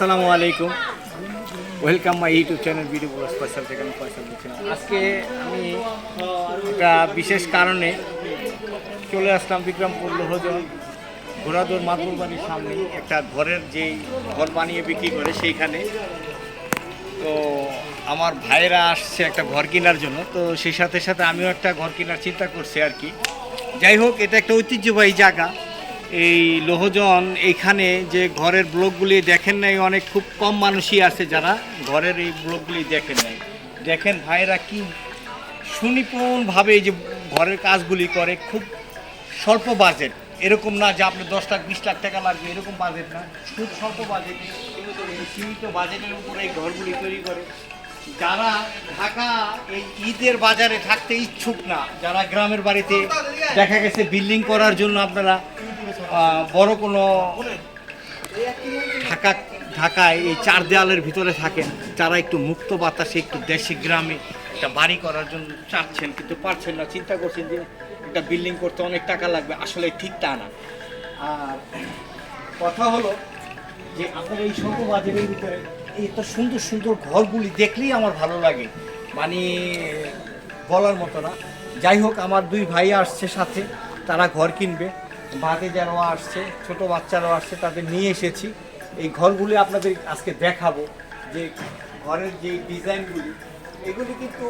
আসসালামু আলাইকুম। Welcome my YouTube channel video special থেকে আমি পয়সা বলছিলাম আজকে আমি একটা বিশেষ কারণে চলে আসলাম বিক্রমপুর লোহজন ঘোড়াদোর মাতবুর বাড়ির সামনে। একটা ঘরের যেই ঘর বানিয়ে বিক্রি করে সেইখানে। তো আমার ভাইয়েরা আসছে একটা ঘর কেনার জন্য। তো সেই সাথে সাথে আমিও একটা ঘর কেনার চিন্তা করছি আর কি। যাই হোক, এটা একটা ঐতিহ্যবাহী জায়গা। এই লোহজন এইখানে যে ঘরের ব্লকগুলি দেখেন নাই, অনেক খুব কম মানুষই আছে যারা ঘরের এই ব্লকগুলি দেখেন নাই। দেখেন ভাইয়েরা কি সুনিপুণভাবে এই যে ঘরের কাজগুলি করে, খুব স্বল্প বাজেট। এরকম না যে আপনার দশ লাখ বিশ লাখ টাকা লাগবে, এরকম বাজেট না। খুব স্বল্প বাজেটে সীমিত বাজেটের উপরে এই ঘরগুলি তৈরি করে। যারা ঢাকা এই ঈদের বাজারে থাকতে ইচ্ছুক না, যারা গ্রামের বাড়িতে দেখা গেছে বিল্ডিং করার জন্য আপনারা বড় কোনো ঢাকা ঢাকায় এই চার দেওয়ালের ভিতরে থাকেন। যারা একটু মুক্ত বাতাসে, একটু দেশে, গ্রামে একটা বাড়ি করার জন্য চাচ্ছেন, কিন্তু পারছেন না, চিন্তা করছেন যে একটা বিল্ডিং করতে অনেক টাকা লাগবে। আসলে ঠিক তা না। আর কথা হলো যে আপনার এই ছোট বাজারের ভিতরে এই তো সুন্দর সুন্দর ঘরগুলি দেখলেই আমার ভালো লাগে। মানে বলার মতো না। যাই হোক, আমার দুই ভাই আসছে সাথে, তারা ঘর কিনবে। বাদে যারা আসছে, ছোট বাচ্চারাও আসছে, তাদের নিয়ে এসেছি। এই ঘরগুলি আপনাদের আজকে দেখাবো। যে ঘরের যে ডিজাইনগুলি, এগুলি কিন্তু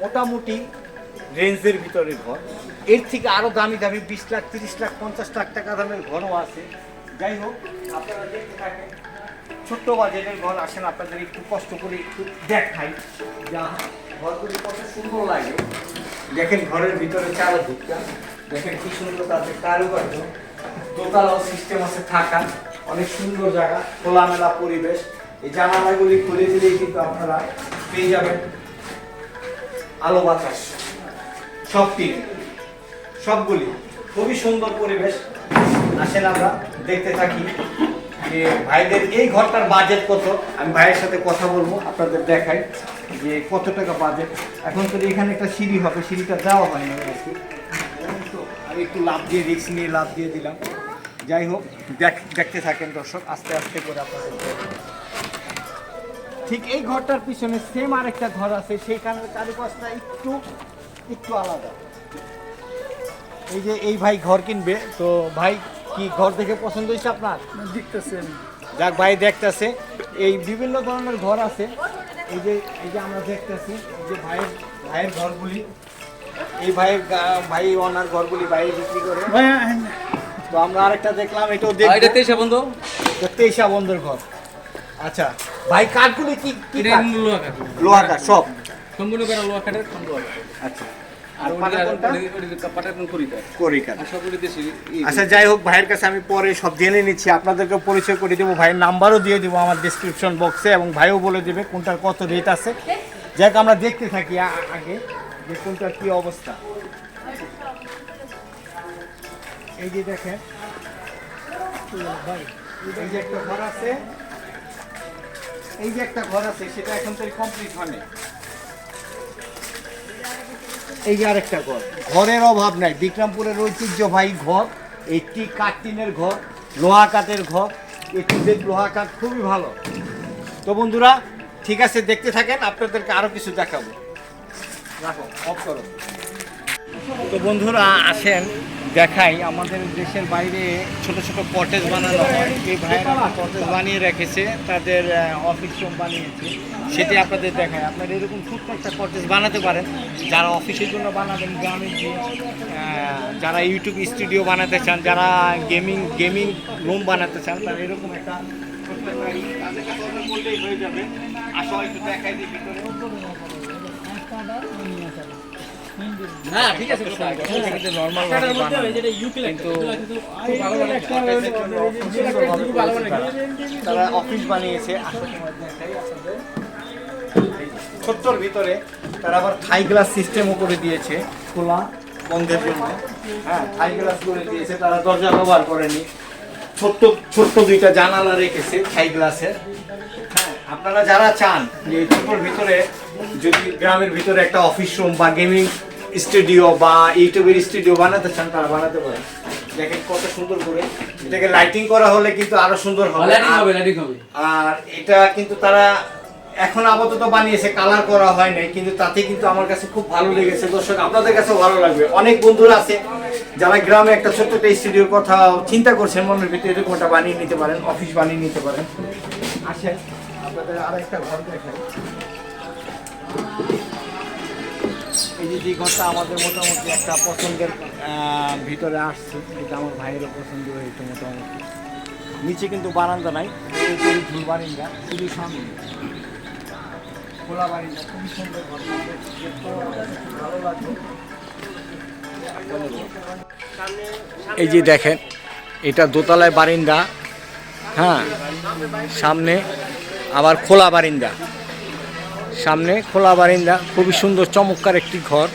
মোটামুটি রেঞ্জের ভিতরে ঘর। এর থেকে আরও দামি দামি বিশ লাখ, তিরিশ লাখ, পঞ্চাশ লাখ টাকা দামের ঘরও আছে। যাই হোক, আপনারা দেখতে থাকেন, ছোট্ট বাজেটের ঘর আসেন, আপনাদের একটু কষ্ট করে একটু দেখাই। যা ঘরগুলি কত সুন্দর লাগে। দেখেন ঘরের ভিতরে চারদিকটা। দেখেন কি সুন্দর তাদের কারুকার্য। দোতলাও সিস্টেম আছে থাকা অনেক সুন্দর জায়গা, খোলামেলা পরিবেশ। এই জানালাগুলি খুলে দিলেই কিন্তু আপনারা পেয়ে যাবেন আলো বাতাস, সব টিম সবগুলি খুবই সুন্দর পরিবেশ। আসেন আমরা দেখতে থাকি যে ভাইদের এই ঘরটার বাজেট কত? আমি ভাইয়ের সাথে কথা বলব, আপনাদের দেখাই যে কত টাকা বাজেট এখন তো এখানে একটা সিঁড়ি হবে, সিঁড়িটা দেওয়া হয় না আর কি তো আমি একটু লাভ দিয়ে রিক্স নিয়ে লাভ দিয়ে দিলাম। যাই হোক দেখ দেখতে থাকেন দর্শক আস্তে আস্তে করে আপনাদের ঠিক এই ঘরটার পিছনে সেম আরেকটা ঘর আছে সেইখানে কারুকাজটা একটু একটু আলাদা। এই যে এই ভাই ঘর কিনবে তো ভাই কি ঘর দেখে পছন্দ হয়েছে আপনার? দেখতেছেন যাক ভাই দেখতেছে। এই বিভিন্ন ধরনের ঘর আছে। এই যে এই যে আমরা দেখতেছি এই যে ভাইয়ের ভাইয়ের ঘরগুলি। এই ভাইয়ের ভাই ওনার ঘরগুলি বাইরে বিক্রি করে। তো আমরা আরেকটা দেখলাম এটাও এটা দেখতে তেইশে বন্ধু? তেইশা বন্ধের ঘর। আচ্ছা ভাই কাঠগুলি কি কি লোহা কাঠ। লোহা কাঠ সব। সম্পূর্ণ করে লোহা কাঠের। আচ্ছা। আচ্ছা যাই হোক ভাইয়ের কাছে আমি পরে সব জেনে নিচ্ছি। আপনাদেরকে পরিচয় করে দেবো। ভাইয়ের নাম্বারও দিয়ে দেবো আমার ডিসক্রিপশন বক্সে এবং ভাইও বলে দেবে কোনটার কত রেট আছে। যাক, আমরা দেখতে থাকি আগে যে কোনটার কি অবস্থা। এই যে দেখেন, এই যে একটা ঘর আছে, এই যে একটা ঘর আছে, সেটা এখন তো কমপ্লিট হয়নি। এই যে আরেকটা ঘর, ঘরের অভাব নাই। বিক্রমপুরের ঐতিহ্যবাহী ঘর, একটি কাঠটিনের ঘর লোহা কাঠের ঘর, একটু লোহা কাঠ খুবই ভালো। তো বন্ধুরা ঠিক আছে, দেখতে থাকেন, আপনাদেরকে আরও কিছু দেখাবো। তো বন্ধুরা, আসেন, দেখাই, আমাদের দেশের বাইরে ছোট ছোট কটেজ বানানো হয়। এই কটেজ বানিয়ে রেখেছে, তাদের অফিস রুম বানিয়েছে। সেটি আপনাদের দেখায় আপনারা এরকম ছোট্ট একটা কটেজ বানাতে পারেন। যারা অফিসের জন্য বানাবেন গ্রামে গিয়ে যারা ইউটিউব স্টুডিও বানাতে চান, যারা গেমিং গেমিং রুম বানাতে চান, তারা এরকম একটা একটা ই তাদের কাছে হয়ে যাবে আসো একটু দেখাই দিই ভিতরে। না ঠিক আছে নর্মাল করেছে তারা। অফিস বানিয়েছে। ছোট্টর ভিতরে তারা আবার থাই গ্লাস সিস্টেমও করে দিয়েছে খোলা বন্ধের জন্য। হ্যাঁ থাই গ্লাস করে দিয়েছে। তারা দরজা ব্যবহার করেনি। ছোট্ট ছোট্ট দুইটা জানালা রেখেছে থাই গ্লাসের হ্যাঁ আপনারা যারা চান যে এই ছোট্টর ভিতরে যদি গ্রামের ভিতরে একটা অফিস রুম বা গেমিং স্টুডিও বা ইউটিউবের স্টুডিও বানাতে চান তারা বানাতে পারেন। দেখেন কত সুন্দর করে। এটাকে লাইটিং করা হলে কিন্তু আরও সুন্দর হবে। লাইটিং হবে লাইটিং হবে। আর এটা কিন্তু তারা এখন আপাতত বানিয়েছে কালার করা হয় নাই কিন্তু তাতে কিন্তু আমার কাছে খুব ভালো লেগেছে। দর্শক আপনাদের কাছেও ভালো লাগবে। অনেক বন্ধুরা আছে যারা গ্রামে একটা ছোট্ট একটা স্টুডিওর কথা চিন্তা করছেন মনের ভিতরে এরকম একটা বানিয়ে নিতে পারেন অফিস বানিয়ে নিতে পারেন। আসেন। এই যে যে ঘরটা আমাদের মোটামুটি একটা পছন্দের ভিতরে আসছে এটা আমার ভাইয়েরও পছন্দ হয়েছে মোটামুটি। নিচে কিন্তু বারান্দা নাই ঝুল বারিন্দা, খুবই সামনে। খোলা বারিন্দা, খুবই সুন্দর ভালো লাগল এই যে দেখেন, এটা দোতলায় বারিন্দা হ্যাঁ সামনে। আবার খোলা বারিন্দা। সামনে খোলা বারিন্দা খুবই সুন্দর চমৎকার একটি ঘর।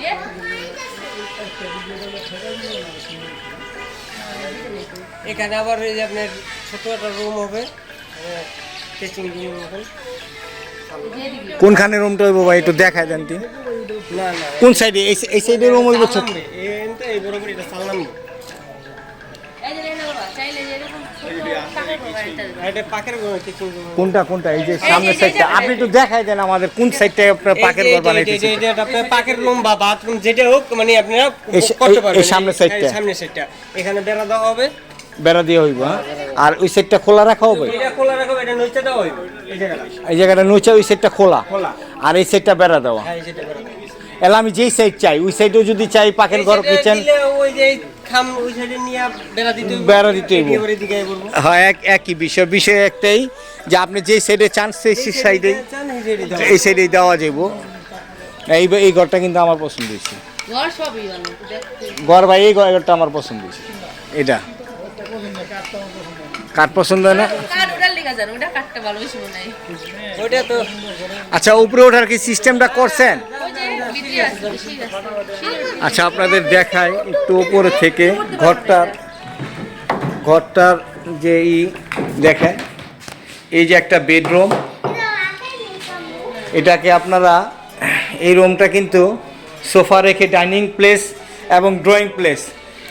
হ্যাঁ। এখানে আবার এই যে আপনার ছোট একটা রুম হবে। কোনখানে রুমটা হইব ভাই? একটু দেখায় দেন না কোন সাইডে এই এই সাইডে রুম হইব ছোট। সামনে, যে যে কোনটা কোনটা এই যে সামনের সাইডটা আপনি একটু দেখাই দেন আমাদের কোন সাইডটায় আপনার পাকের ঘর বানাইতেছেন। এটা আপনার পাকের রুম বা বাথরুম যেটা হোক মানে আপনারা করতে পারবেন এই সামনের সাইডটা? এই সামনের সাইডটা এখানে বেড়া দেওয়া হবে। বেড়া দিয়ে হইব হ্যাঁ? আর ওই সাইডটা খোলা রাখা হবে? এই জায়গাটা। এই জায়গাটা নুচা ওই সাইডটা খোলা। খোলা। আর এই সাইডটা বেড়া দেওয়া। হ্যাঁ বেড়া দেওয়া। এলা আমি যেই সাইড চাই ওই সাইডেও যদি চাই পাকের ঘর কিচেন ওই যে খাম ওই সাইডে নিয়ে বেড়া দিতে হইব। বেড়া দিতে হইব। একেবারে দিকে বলব। হ্যাঁ এক একই বিষয়। বিষয় একটাই যে আপনি যেই সাইডে চান সেই সাইডে চান এই সাইডে দাও। এই সাইডেই দেওয়া যাইব। এই এই ঘরটা কিন্তু আমার পছন্দ হয়েছে। ঘর সবই বানানো, ঘর ভাই এই ঘরটা আমার পছন্দ হয়েছে। এটা। কার পছন্দ হয় না? কাঠ আচ্ছা উপরে ওঠার কি সিস্টেমটা করছেন? আচ্ছা আপনাদের দেখায় একটু উপরে থেকে ঘরটার ঘরটার যে ই দেখেন এই যে একটা বেডরুম। এটাকে আপনারা এই রুমটা কিন্তু সোফা রেখে ডাইনিং প্লেস এবং ড্রয়িং প্লেস।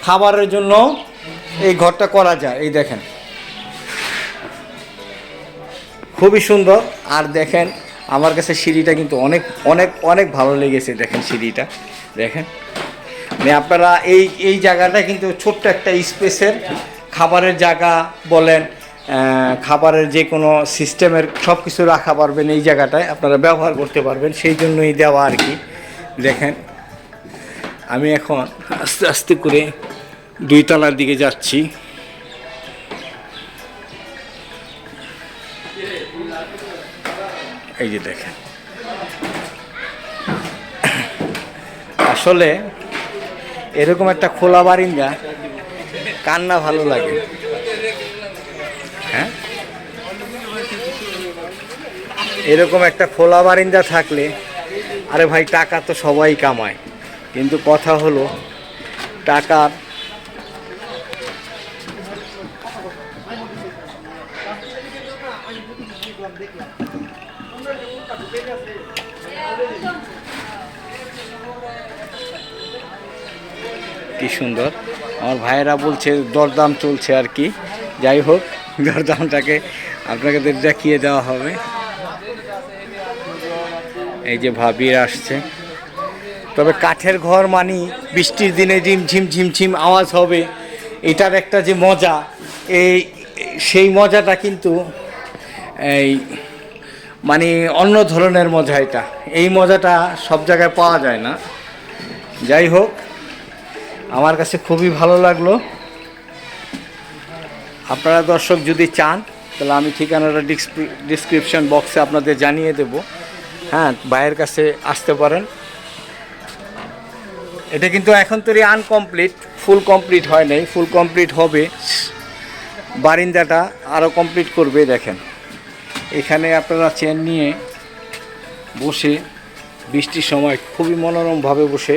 খাবারের জন্য এই ঘরটা করা যায়, এই দেখেন। খুবই সুন্দর। আর দেখেন, আমার কাছে সিঁড়িটা কিন্তু অনেক অনেক অনেক ভালো লেগেছে, দেখেন সিঁড়িটা। দেখেন মানে আপনারা এই এই জায়গাটা কিন্তু ছোট্ট একটা স্পেসের খাবারের জায়গা বলেন খাবারের যে কোনো সিস্টেমের সব কিছু রাখা পারবেন এই জায়গাটায়, আপনারা ব্যবহার করতে পারবেন, সেই জন্যই দেওয়া আর কি। দেখেন, আমি এখন আস্তে আস্তে করে দুই তলার দিকে যাচ্ছি। এই যে দেখেন। আসলে এরকম একটা খোলা বারিন্দা কান্না ভালো লাগে। হ্যাঁ? এরকম একটা খোলা বারিন্দা থাকলে, আরে ভাই, টাকা তো সবাই কামায়। কিন্তু কথা হলো, টাকার কি সুন্দর। আমার ভাইয়েরা বলছে, দরদাম চলছে আর কি। যাই হোক, দরদামটাকে আপনাকে দেখিয়ে দেওয়া হবে। এই যে ভাবির আসছে। তবে কাঠের ঘর মানি, বৃষ্টির দিনে ঝিম ঝিম ঝিমঝিম আওয়াজ হবে। এটার একটা যে মজা, এই, সেই মজাটা কিন্তু এই মানে অন্য ধরনের মজা এটা। এই মজাটা সব জায়গায় পাওয়া যায় না। যাই হোক, আমার কাছে খুবই ভালো লাগল। আপনারা দর্শক যদি চান, তাহলে আমি ঠিকানাটা ডিসক্রিপশন বক্সে আপনাদের জানিয়ে দেব। হ্যাঁ ভাইয়ের কাছে আসতে পারেন। এটা কিন্তু এখন তৈরি আনকমপ্লিট, ফুল কমপ্লিট হয় নাই, ফুল কমপ্লিট হবে। বারিন্দাটা আরও কমপ্লিট করবে, দেখেন। এখানে আপনারা চেন নিয়ে বসে বৃষ্টির সময় খুবই মনোরমভাবে বসে